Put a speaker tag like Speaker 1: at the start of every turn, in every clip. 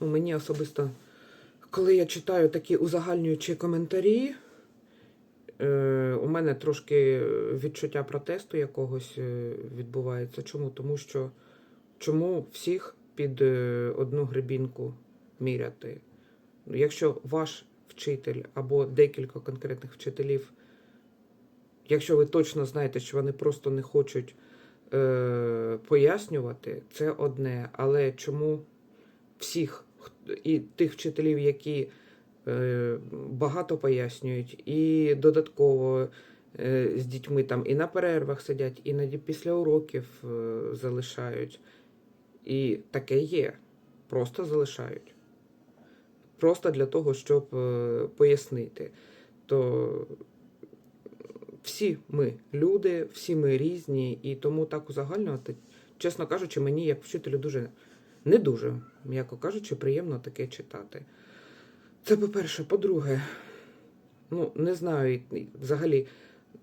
Speaker 1: ну, мені особисто, коли я читаю такі узагальнюючі коментарі, е, у мене трошки відчуття протесту якогось е, відбувається. Чому? Тому що чому всіх під е, одну гребінку міряти? Ну, Якщо ваш вчитель або декілька конкретних вчителів, якщо ви точно знаєте, що вони просто не хочуть е, пояснювати, це одне. Але чому всіх і тих вчителів, які е, багато пояснюють, і додатково е, з дітьми там і на перервах сидять, іноді після уроків е, залишають. І таке є. Просто залишають. Просто для того, щоб пояснити. То всі ми люди, всі ми різні, і тому так узагальнювати, чесно кажучи, мені як вчителю дуже не дуже, м'яко кажучи, приємно таке читати. Це по-перше. По-друге, ну не знаю, взагалі,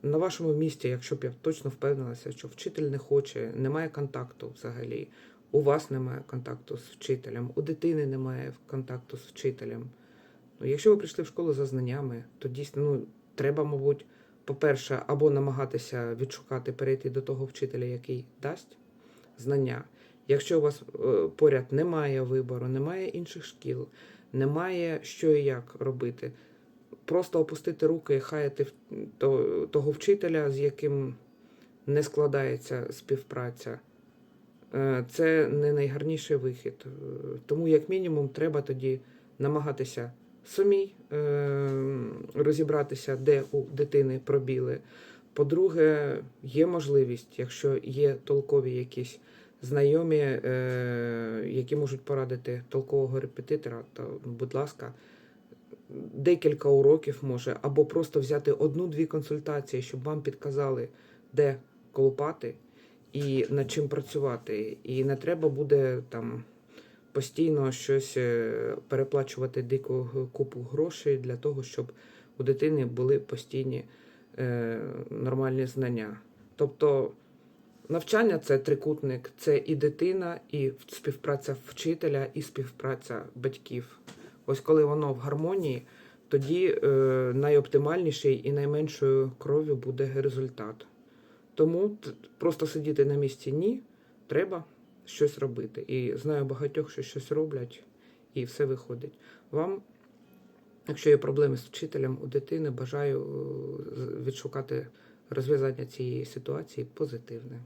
Speaker 1: на вашому місці, якщо б я точно впевнилася, що вчитель не хоче, немає контакту взагалі, у вас немає контакту з вчителем, у дитини немає контакту з вчителем. Ну, якщо ви прийшли в школу за знаннями, то дійсно ну, треба, мабуть, по-перше, або намагатися відшукати, перейти до того вчителя, який дасть знання. Якщо у вас е, поряд немає вибору, немає інших шкіл, немає що і як робити, просто опустити руки і хаяти того вчителя, з яким не складається співпраця. Е, Це не найгарніший вихід. Е, Тому, як мінімум, треба тоді намагатися самій е, розібратися, де у дитини пробіли. По-друге, є можливість, якщо є толкові якісь знайомі, е, які можуть порадити толкового репетитора, то, будь ласка, декілька уроків може, або просто взяти одну-дві консультації, щоб вам підказали, де колупати і над чим працювати. І не треба буде там постійно щось е, переплачувати дику купу грошей для того, щоб у дитини були постійні е, нормальні знання. Тобто навчання це трикутник, це і дитина, і співпраця вчителя, і співпраця батьків. Ось коли воно в гармонії, тоді е, найоптимальніший і найменшою кров'ю буде результат. Тому просто сидіти на місці ні, треба щось робити. І знаю багатьох, що щось роблять, і все виходить. Вам, якщо є проблеми з вчителем у дитини, бажаю е, відшукати розв'язання цієї ситуації позитивне.